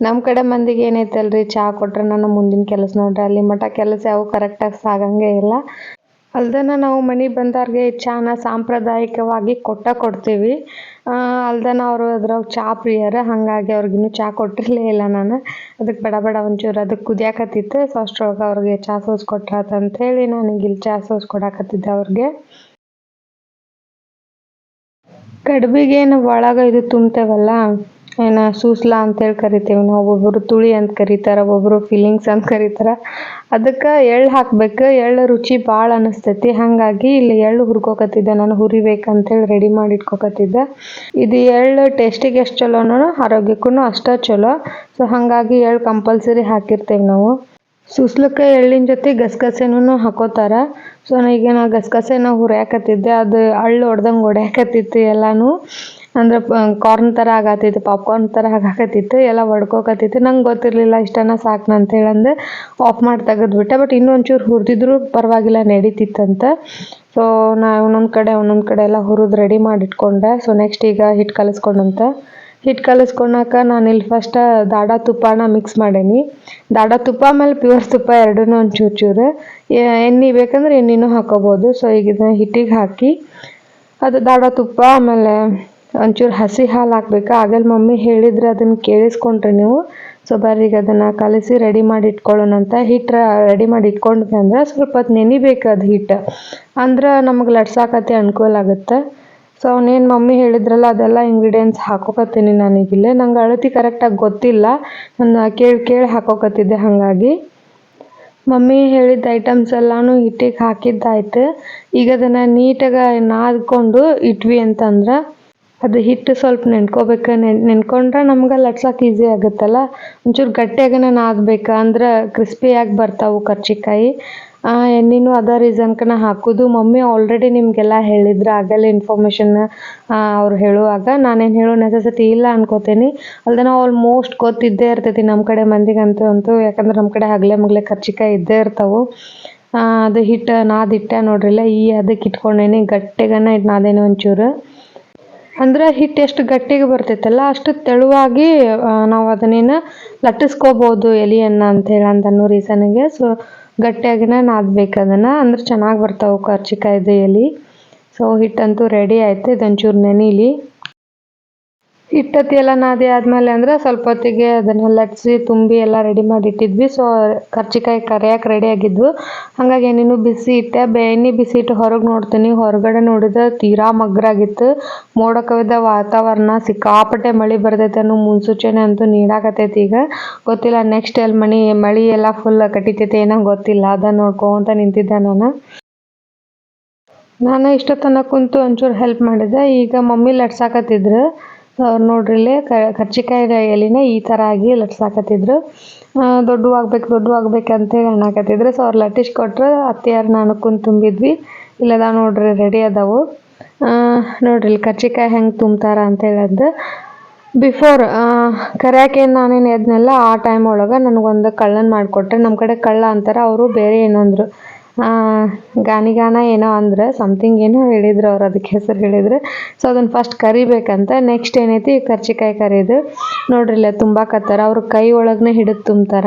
ನಮ್ಮ ಕಡೆ ಮಂದಿಗೆ ಏನೈತಲ್ರಿ ಚಹಾ ಕೊಟ್ರೆ ನಾನು ಮುಂದಿನ ಕೆಲಸ ನೋಡ್ರಿ. ಅಲ್ಲಿ ಮಠ ಕೆಲಸ ಯಾವ ಕರೆಕ್ಟಾಗಿ ಸಾಗಂಗೆ ಇಲ್ಲ. ಅಲ್ದನ ನಾವು ಮನೆಗೆ ಬಂದವ್ರಿಗೆ ಚಹಾನ ಸಾಂಪ್ರದಾಯಿಕವಾಗಿ ಕೊಟ್ಟ ಕೊಡ್ತೀವಿ. ಅಲ್ದನ ಅವರು ಅದ್ರಾಗ ಚಾ ಪ್ರಿಯರ, ಹಾಗಾಗಿ ಅವ್ರಿಗಿನ್ನೂ ಚಾ ಕೊಟ್ಟಿರಲೇ ಇಲ್ಲ ನಾನು. ಅದಕ್ಕೆ ಬಡ ಬಡ ಒಂಚೂರು ಅದಕ್ಕೆ ಕುದಿಯಾಕತ್ತಿತ್ತು ಸೊ ಅಷ್ಟ್ರೊಳಗೆ ಅವ್ರಿಗೆ ಚಹಾ ಸೋಸ್ಕೊಟ್ರಾತು ಅಂಥೇಳಿ ನನಗೆ ಇಲ್ಲಿ ಚಾ ಸೋಸ್ ಕೊಡಾಕತ್ತಿದ್ದೆ ಅವ್ರಿಗೆ. ಕಡ್ಬಿಗೇನು ಒಳಗೆ ಇದು ತುಂಬ್ತೇವಲ್ಲ? ಏನು ಸೂಸ್ಲ ಅಂತೇಳಿ ಕರಿತೀವಿ ನಾವು. ಒಬ್ಬೊಬ್ಬರು ತುಳಿ ಅಂತ ಕರೀತಾರೆ ಒಬ್ಬೊಬ್ಬರು ಫೀಲಿಂಗ್ಸ್ ಅಂತ ಕರೀತಾರೆ. ಅದಕ್ಕೆ ಎಳ್ಳು ಹಾಕ್ಬೇಕು. ಎಳ್ಳು ರುಚಿ ಭಾಳ ಅನಿಸ್ತೈತಿ. ಹಾಗಾಗಿ ಇಲ್ಲಿ ಎಳ್ಳು ಹುರ್ಕೋಕತ್ತಿದ್ದೆ. ನಾನು ಹುರಿಬೇಕಂತೇಳಿ ರೆಡಿ ಮಾಡಿ ಇಟ್ಕೋಕತ್ತಿದ್ದೆ. ಇದು ಎಳ್ಳು ಟೇಸ್ಟಿಗೆ ಎಷ್ಟು ಚಲೋನೋ ಆರೋಗ್ಯಕ್ಕೂ ಅಷ್ಟೇ ಚಲೋ. ಸೊ ಹಾಗಾಗಿ ಎಳ್ಳು ಕಂಪಲ್ಸರಿ ಹಾಕಿರ್ತೇವೆ ನಾವು. ಸುಸ್ಲಕ್ಕೆ ಎಳ್ಳಿನ ಜೊತೆ ಗಸಗಸೆನೂ ಹಾಕೋತಾರ. ಸೊ ಈಗ ನಾ ಗಸಗಸೆನ ಹುರಿಯಾಕತ್ತಿದ್ದೆ. ಅದು ಅಳ್ಳು ಹೊಡ್ದಂಗೆ ಹೊಡ್ಯಾಕತ್ತಿತ್ತು ಎಲ್ಲಾನು. ಅಂದ್ರೆ ಕಾರ್ನ್ ಥರ ಆಗತ್ತಿತ್ತು ಪಾಪ್ಕಾರ್ನ್ ಥರ ಆಗಾಕತ್ತಿತ್ತು, ಎಲ್ಲ ಒಡ್ಕೋಕತ್ತಿತ್ತು. ನಂಗೆ ಗೊತ್ತಿರಲಿಲ್ಲ ಇಷ್ಟನ ಸಾಕು ಅಂತೇಳಿ ಅಂದೆ ಆಫ್ ಮಾಡಿ ತೆಗೆದ್ಬಿಟ್ಟೆ. ಬಟ್ ಇನ್ನೂ ಒಂಚೂರು ಹುರಿದಿದ್ರು ಪರವಾಗಿಲ್ಲ, ನಡೀತಿತ್ತಂತ. ಸೊ ನಾ ಒಂದೊಂದು ಕಡೆ ಒಂದೊಂದು ಕಡೆ ಎಲ್ಲ ಹುರಿದು ರೆಡಿ ಮಾಡಿ ಇಟ್ಕೊಂಡೆ ಸೊ ನೆಕ್ಸ್ಟ್ ಈಗ ಹಿಟ್ಟು ಕಲಿಸ್ಕೊಂಡಂತ. ಹಿಟ್ಟು ಕಲಿಸ್ಕೊಳಕ ನಾನು ಇಲ್ಲಿ ಫಸ್ಟ್ ದಾಡಾ ತುಪ್ಪನ ಮಿಕ್ಸ್ ಮಾಡೇನಿ. ದಾಡಾ ತುಪ್ಪ ಆಮೇಲೆ ಪ್ಯೂರ್ ತುಪ್ಪ ಎರಡೂ ಒಂಚೂರು ಚೂರು. ಎಣ್ಣೆ ಬೇಕಂದ್ರೆ ಎಣ್ಣೆನೂ ಹಾಕೋಬೋದು. ಸೊ ಈಗ ಇದನ್ನ ಹಿಟ್ಟಿಗೆ ಹಾಕಿ, ಅದು ದಾಡಾ ತುಪ್ಪ ಆಮೇಲೆ ಒಂಚೂರು ಹಸಿ ಹಾಲು ಹಾಕ್ಬೇಕು? ಆಗಲ್ ಮಮ್ಮಿ ಹೇಳಿದ್ರೆ ಅದನ್ನು ಕೇಳಿಸ್ಕೊಂಡ್ರೆ ನೀವು. ಸೊ ಬರ್ರಿ, ಈಗ ಅದನ್ನು ಕಲಸಿ ರೆಡಿ ಮಾಡಿ ಇಟ್ಕೊಳ್ಳೋಣ ಅಂತ. ಹಿಟ್ಟು ರೆಡಿ ಮಾಡಿ ಇಟ್ಕೊಂಡ್ವಿ ಅಂದ್ರೆ ಸ್ವಲ್ಪ ಹೊತ್ತು ನೆನಿಬೇಕು ಅದು ಹಿಟ್ಟು. ಅಂದ್ರೆ ನಮಗೆ ಲಟ್ಸಾಕತ್ತೆ, ಅನುಕೂಲ ಆಗುತ್ತೆ. ಸೊ ಅವನೇನು ಮಮ್ಮಿ ಹೇಳಿದ್ರಲ್ಲ, ಅದೆಲ್ಲ ಇಂಗ್ರೀಡಿಯೆಂಟ್ಸ್ ಹಾಕೋಕತ್ತೀನಿ ನನಗಿಲ್ಲೇ ನಂಗೆ ಅಳತಿ ಕರೆಕ್ಟಾಗಿ ಗೊತ್ತಿಲ್ಲ. ನಾನು ಕೇಳಿ ಕೇಳಿ ಹಾಕೋಕತ್ತಿದ್ದೆ ಹಾಗಾಗಿ. ಮಮ್ಮಿ ಹೇಳಿದ್ದ ಐಟಮ್ಸ್ ಎಲ್ಲಾನು ಹಿಟ್ಟಿಗೆ ಹಾಕಿದ್ದಾಯ್ತು. ಈಗ ಅದನ್ನು ನೀಟಾಗಿ ನಾದ್ಕೊಂಡು ಇಟ್ವಿ ಅಂತಂದ್ರೆ ಅದು ಹಿಟ್ಟು ಸ್ವಲ್ಪ ನೆನ್ಕೋಬೇಕು. ನೆನ್, ನೆನ್ಕೊಂಡ್ರೆ ನಮ್ಗೆ ಲಟ್ಸಕ್ಕೆ ಈಸಿ ಆಗುತ್ತಲ್ಲ. ಒಂಚೂರು ಗಟ್ಟಿಯಾಗನ ನಾದಬೇಕು ಅಂದ್ರೆ ಕ್ರಿಸ್ಪಿಯಾಗಿ ಬರ್ತಾವೆ ಕರ್ಜಿಕಾಯಿ ಎಣ್ಣೆನೂ ಅದ ರೀಸನ್ಗೆ ನಾ ಹಾಕೋದು. ಮಮ್ಮಿ ಆಲ್ರೆಡಿ ನಿಮಗೆಲ್ಲ ಹೇಳಿದ್ರು ಆಗಲ್ಲ ಇನ್ಫಾರ್ಮೇಷನ್ ಅವ್ರು ಹೇಳುವಾಗ. ನಾನೇನು ಹೇಳೋ ನೆಸೆಸಿಟಿ ಇಲ್ಲ ಅನ್ಕೋತೀನಿ. ನಾವು ಆಲ್ಮೋಸ್ಟ್ ಗೊತ್ತಿದ್ದೇ ಇರ್ತೈತಿ ನಮ್ಮ ಕಡೆ ಮಂದಿಗಂತೂ ಅಂತೂ. ಯಾಕಂದ್ರೆ ನಮ್ಮ ಕಡೆ ಹಗಲೆ ಮಗಲೆ ಕರ್ಚಿಕಾಯಿ ಇದ್ದೇ ಇರ್ತಾವೆ. ಅದು ಹಿಟ್ಟು ನಾದಿಟ್ಟೆ ನೋಡ್ರಿಲ್ಲ. ಈ ಅದಕ್ಕೆ ಇಟ್ಕೊಂಡೇನಿ. ಗಟ್ಟಿಗನ ಇಟ್ಟು ನಾದೇನಿ ಒಂಚೂರು. ಅಂದ್ರೆ ಹಿಟ್ಟು ಎಷ್ಟು ಗಟ್ಟಿಗೆ ಬರ್ತೈತಲ್ಲ, ಅಷ್ಟು ತೆಳುವಾಗಿ ನಾವು ಅದನ್ನೇನು ಲಟ್ಟಿಸ್ಕೋಬೋದು ಎಲೆಯನ್ನು ಅಂತ ಅನ್ನೋ ರೀಸನ್ಗೆ ಸೊ ಗಟ್ಟಿಯಾಗಿನೇ ನಾದಬೇಕು ಅದನ್ನು ಅಂದ್ರೆ ಚೆನ್ನಾಗಿ ಬರ್ತಾವೆ ಕರ್ಜಿಕಾಯ್ದು ಎಲೆ. ಸೊ ಹಿಟ್ಟಂತೂ ರೆಡಿ ಆಯ್ತು, ಇದೊಂಚೂರು ನೆನೀಲಿ. ಹಿಟ್ಟತ್ತಿ ಎಲ್ಲ ನಾದಿ ಆದಮೇಲೆ ಅಂದ್ರೆ ಸ್ವಲ್ಪ ಹೊತ್ತಿಗೆ ಅದನ್ನು ಲಟ್ಸಿ ತುಂಬಿ ಎಲ್ಲ ರೆಡಿ ಮಾಡಿ ಇಟ್ಟಿದ್ವಿ ಸೊ ಕರ್ಚಿಕಾಯಿ ಕರಿಯಕ್ಕೆ ರೆಡಿ ಆಗಿದ್ವು. ಹಾಗಾಗಿ ಏನೇನು ಬಿಸಿ ಇಟ್ಟೆ ಬೆ ಬಿಸಿ ಇಟ್ಟು ಹೊರಗೆ ನೋಡ್ತೀನಿ. ಹೊರಗಡೆ ನೋಡಿದ್ರೆ ತೀರಾ ಮಗ್ರಾಗಿತ್ತು. ಮೋಡ ಕವಿದ ವಾತಾವರಣ, ಸಿಕ್ಕಾಪಟ್ಟೆ ಮಳೆ ಬರ್ತೈತೆ ಅನ್ನೋ ಮುನ್ಸೂಚನೆ ಅಂತೂ ನೀಡಾಕತೈತಿ ಈಗ. ಗೊತ್ತಿಲ್ಲ ನೆಕ್ಸ್ಟ್ ಎಲ್ಲಿ ಮಣಿ, ಮಳೆ ಎಲ್ಲ ಫುಲ್ ಕಟ್ಟಿತೈತೆ ಏನೋ ಗೊತ್ತಿಲ್ಲ. ಅದನ್ನ ನೋಡ್ಕೊಂತ ನಿಂತಿದ್ದೆ ನಾನು. ನಾನು ಇಷ್ಟೊತ್ತನ ಕುಂತು ಒಂಚೂರು ಹೆಲ್ಪ್ ಮಾಡಿದೆ. ಈಗ ಮಮ್ಮಿ ಲಟ್ಸಾಕತ್ತಿದ್ರು. ಅವ್ರು ನೋಡ್ರಿ ಇಲ್ಲಿ ಕರ್ಜಿಕಾಯಿ ಎಲೆನ ಈ ಥರ ಆಗಿ ಲಟ್ಸಾಕತ್ತಿದ್ರು. ದೊಡ್ಡ ಆಗ್ಬೇಕು ದೊಡ್ಡ ಆಗ್ಬೇಕು ಅಂತೇಳಿ ಅನ್ನಕತ್ತಿದ್ರು. ಸೊ ಅವ್ರು ಲಟ್ಟಿಸ್ ಕೊಟ್ರು ಅತ್ತೆಯಾರು ನಾನು ಕುಂತು ತುಂಬಿದ್ವಿ. ಇಲ್ಲದ ನೋಡ್ರಿ ರೆಡಿ ಅದಾವು. ನೋಡ್ರಿ ಇಲ್ಲಿ ಕರ್ಜಿಕಾಯಿ ಹೆಂಗೆ ತುಂಬ್ತಾರ ಅಂತೇಳಿ ಅದು ಬಿಫೋರ್ ಕರ್ಯಾಕೆ ನಾನೇನು ಎದ್ನಲ್ಲ, ಆ ಟೈಮ್ ಒಳಗೆ ನನಗೊಂದು ಕಳ್ಳನ್ ಮಾಡಿಕೊಟ್ರೆ ನಮ್ಮ ಕಡೆ ಕಳ್ಳ ಅಂತಾರೆ, ಅವರು ಬೇರೆ ಏನೋ ಅಂದರು ಗಾನಿಗಾನ ಏನೋ ಅಂದ್ರೆ ಸಮಥಿಂಗ್ ಏನೋ ಹೇಳಿದ್ರು ಅವ್ರು ಅದಕ್ಕೆ ಹೆಸರು ಹೇಳಿದ್ರು. ಸೊ ಅದನ್ನು ಫಸ್ಟ್ ಕರಿಬೇಕಂತ ನೆಕ್ಸ್ಟ್ ಏನೈತಿ ಕರ್ಜಿಕಾಯಿ ಕರಿಯೋದು ನೋಡ್ರಿ, ಇಲ್ಲ ತುಂಬಾಕತ್ತಾರ ಅವ್ರ ಕೈ ಒಳಗನೆ ಹಿಡಿದು ತುಂಬ್ತಾರ.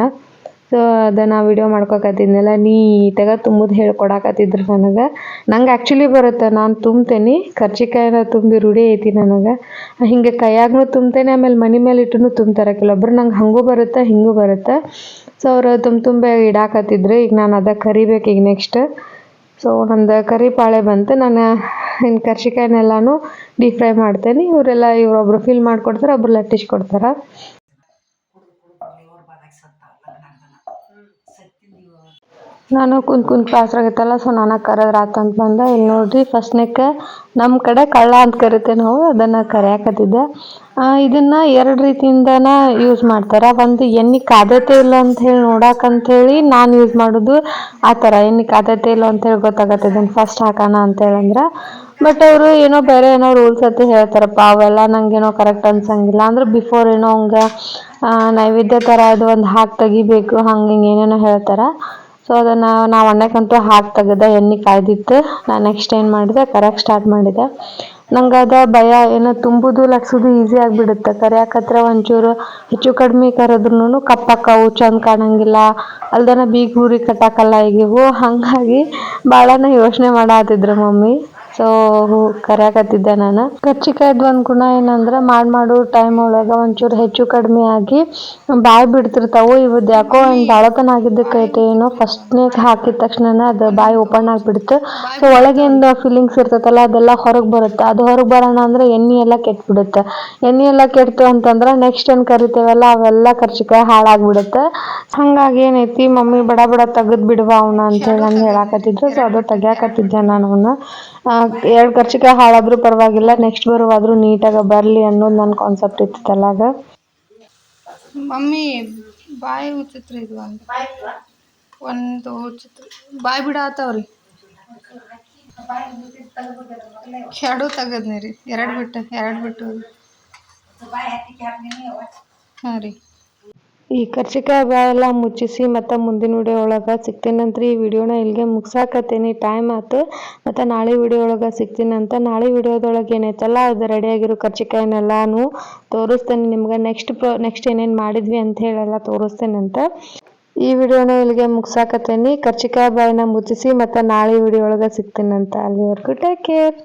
ಸೊ ಅದನ್ನು ವಿಡಿಯೋ ಮಾಡ್ಕೊಕತ್ತಿದ್ನಲ್ಲ, ನೀಟಾಗ ತುಂಬುದು ಹೇಳ್ಕೊಡಕತ್ತಿದ್ರು ನನಗೆ. ನಂಗೆ ಆ್ಯಕ್ಚುಲಿ ಬರುತ್ತೆ, ನಾನು ತುಂಬ್ತೇನೆ ಕರ್ಜಿಕಾಯಿನ ತುಂಬಿ ರೂಢಿ ಐತಿ ನನಗೆ. ಹಿಂಗೆ ಕೈಯಾಗೂ ತುಂಬ್ತೇನೆ, ಆಮೇಲೆ ಮನೆ ಮೇಲೆ ಇಟ್ಟು ತುಂಬ್ತಾರೆ. ಕೆಲವೊಬ್ರು ನಂಗೆ ಹಂಗೂ ಬರುತ್ತೆ, ಹಿಂಗೂ ಬರುತ್ತೆ. ಸೊ ಅವರು ತುಂಬ ತುಂಬ ಇಡಾಕತ್ತಿದ್ರು. ಈಗ ನಾನು ಅದ ಕರಿಬೇಕು ಈಗ ನೆಕ್ಸ್ಟ್ ಸೊ ನಂದು ಕರಿಪಾಳೆ ಬಂತು. ನಾನು ಇನ್ನು ಕರ್ಜಿಕಾಯಿನೆಲ್ಲಾನು ಡೀಪ್ ಫ್ರೈ ಮಾಡ್ತೇನೆ. ಇವರೆಲ್ಲ ಇವರೊಬ್ರು ಫಿಲ್ ಮಾಡಿಕೊಡ್ತಾರೆ, ಒಬ್ರು ಲಟ್ಟಿಸಿ ನಾನು ಕುಂತ್ ಕುಂತ್ ಬೇಸ್ರಾಗೈತಲ್ಲ ಸೊ ನಾನು ಕರೆದ್ರೆ ಆತಂತ ಬಂದೆ. ಇಲ್ಲಿ ನೋಡ್ರಿ ಫಸ್ಟ್ನೇಕ ನಮ್ಮ ಕಡೆ ಕಳ್ಳ ಅಂತ ಕರಿತೇವೆ ನಾವು, ಅದನ್ನು ಕರೆಯಾಕತ್ತಿದ್ದೆ. ಇದನ್ನು ಎರಡು ರೀತಿಯಿಂದನ ಯೂಸ್ ಮಾಡ್ತಾರೆ. ಒಂದು ಎಣ್ಣೆ ಕಾದತೆ ಇಲ್ಲ ಅಂತ ಹೇಳಿ ನೋಡಕ್ಕಂಥೇಳಿ ನಾನು ಯೂಸ್ ಮಾಡೋದು ಆ ಥರ ಎಣ್ಣೆ ಕಾದತೆ ಇಲ್ಲ ಅಂತೇಳಿ ಗೊತ್ತಾಗತ್ತೆ ಇದನ್ನು ಫಸ್ಟ್ ಹಾಕೋಣ ಅಂತೇಳಂದ್ರೆ ಬಟ್ ಅವರು ಏನೋ ಬೇರೆ ಏನೋ ರೂಲ್ಸ್ ಅಂತ ಹೇಳ್ತಾರಪ್ಪ, ಅವೆಲ್ಲ ನಂಗೇನೋ ಕರೆಕ್ಟ್ ಅನ್ಸಂಗಿಲ್ಲ. ಅಂದ್ರೆ ಬಿಫೋರ್ ಏನೋ ಹಂಗೆ ನೈವೇದ್ಯ ಥರ ಅದು ಒಂದು ಹಾಕಿ ತೆಗಿಬೇಕು, ಹಂಗೆ ಹಿಂಗೆ ಏನೇನೋ ಹೇಳ್ತಾರೆ. ಸೊ ಅದನ್ನು ನಾವು ಅಣ್ಣಕ್ಕಂತೂ ಹಾಕಿ ತೆಗೆದ, ಎಣ್ಣೆ ಕಾಯ್ದಿತ್ತು. ನಾನು ನೆಕ್ಸ್ಟ್ ಏನು ಮಾಡಿದೆ? ಕರೆಕ್ಟ್ ಸ್ಟಾರ್ಟ್ ಮಾಡಿದೆ. ನಂಗೆ ಅದ ಭಯ, ಏನೋ ತುಂಬುದು ಲಟ್ಸೋದು ಈಸಿ ಆಗಿಬಿಡುತ್ತೆ. ಕರಿಯಾಕತ್ರ ಒಂಚೂರು ಹೆಚ್ಚು ಕಡಿಮೆ ಕರೆದ್ರೂ ಕಪ್ಪಕ್ಕವು ಚಂದ ಕಾಣಂಗಿಲ್ಲ. ಅಲ್ದನ ಬೀಗ ಊರಿ ಕಟ್ಟಾಕಲ್ಲ ಈಗ ಇವು ಹಾಗಾಗಿ ಭಾಳನ ಯೋಚನೆ ಮಾಡಾತಿದ್ರು ಮಮ್ಮಿ. ಸೊ ಕರ್ಯಾಕತ್ತಿದ್ದೆ ನಾನು. ಕರ್ಚಿಕಾಯ್ದು ಒಂದು ಗುಣ ಏನಂದ್ರೆ, ಮಾಡಿ ಮಾಡೋ ಟೈಮ್ ಒಳಗೆ ಒಂಚೂರು ಹೆಚ್ಚು ಕಡಿಮೆ ಆಗಿ ಬಾಯಿ ಬಿಡ್ತಿರ್ತಾವು. ಇವತ್ತು ಯಾಕೋ ಒಂದು ಬಾಳತನ ಆಗಿದ್ದಕ್ಕೈತೆ ಏನೋ. ಫಸ್ಟ್ನೇ ಹಾಕಿದ ತಕ್ಷಣ ಅದು ಬಾಯಿ ಓಪನ್ ಆಗಿಬಿಡ್ತು. ಸೊ ಒಳಗೇನು ಫೀಲಿಂಗ್ಸ್ ಇರ್ತೈತಲ್ಲ, ಅದೆಲ್ಲ ಹೊರಗೆ ಬರುತ್ತೆ. ಅದು ಹೊರಗೆ ಬರೋಣ ಅಂದ್ರೆ ಎಣ್ಣೆ ಎಲ್ಲ ಕೆಟ್ಬಿಡುತ್ತೆ. ಎಣ್ಣೆ ಎಲ್ಲ ಕೆಡ್ತು ಅಂತಂದ್ರೆ ನೆಕ್ಸ್ಟ್ ಏನು ಕರಿತೇವಲ್ಲ, ಅವೆಲ್ಲ ಕರ್ಚಿಕಾಯಿ ಹಾಳಾಗ್ಬಿಡುತ್ತೆ. ಹಂಗಾಗಿ ಏನೈತಿ, ಮಮ್ಮಿ ಬಡ ಬಡ ತೆಗೆದು ಬಿಡುವ ಅವನ ಅಂತೇಳಿ ನಾನು ಹೇಳಾಕತ್ತಿದ್ರು. ಸೊ ಅದು ತೆಗ್ಯಾಕತ್ತಿದ್ದೆ ನಾನು ಅವನ್ನ ಎರಡು ಖರ್ಚಿಗೆ ಹಾಳಾದ್ರೂ ಪರವಾಗಿಲ್ಲ ನೆಕ್ಸ್ಟ್ ಬರುವಾದರೂ ನೀಟಾಗಿ ಬರಲಿ ಅನ್ನೋದು ನನ್ನ ಕಾನ್ಸೆಪ್ಟ್ ಇತ್ತು ತಲಾಗ ಮಮ್ಮಿ, ಬಾಯಿ ಉಚ್ಚತ್ರಿ ಇದು ಒಂದು ಒಂದು ಉಚ್ಚತ್ರಿ ಬಾಯಿ ಬಿಡಾತಾವ್ರಿ ಎರಡು ತೆಗದ್ನಿ ರೀ. ಎರಡು ಬಿಟ್ಟು ಎರಡು ಬಿಟ್ಟು. ಹಾಂ ರೀ. ಈ ಕರ್ಚಿಕ ಬಾಯೆಲ್ಲ ಮುಚ್ಚಿಸಿ ಮತ್ತು ಮುಂದಿನ ವಿಡಿಯೋ ಒಳಗೆ ಸಿಗ್ತೀನಂತ್ರಿ ಈ ವಿಡಿಯೋನ ಇಲ್ಲಿಗೆ ಮುಗ್ಸಾಕತ್ತೀನಿ. ಟೈಮ್ ಆಯ್ತು ಮತ್ತು ನಾಳೆ ವಿಡಿಯೋ ಒಳಗೆ ಸಿಗ್ತೀನಂತ ನಾಳೆ ವಿಡಿಯೋದೊಳಗೆ ಏನೈತಲ್ಲ ಅದು ರೆಡಿಯಾಗಿರೋ ಕರ್ಚಿಕಾಯಿನೆಲ್ಲಾನು ತೋರಿಸ್ತೇನೆ ನಿಮ್ಗೆ. ನೆಕ್ಸ್ಟ್ ಪ್ರೊ ನೆಕ್ಸ್ಟ್ ಏನೇನು ಮಾಡಿದ್ವಿ ಅಂತ ಹೇಳೆಲ್ಲ ತೋರಿಸ್ತೇನಂತ ಈ ವಿಡಿಯೋನ ಇಲ್ಲಿಗೆ ಮುಗ್ಸಾಕತ್ತೀನಿ. ಕರ್ಚಿಕಾಯಿ ಬಾಯಿನ ಮುಚ್ಚಿಸಿ ಮತ್ತು ನಾಳೆ ವಿಡಿಯೋ ಒಳಗೆ ಸಿಗ್ತೀನಂತ ಅಲ್ಲಿವರೆಗೂ ಟೇಕ್ ಕೇರ್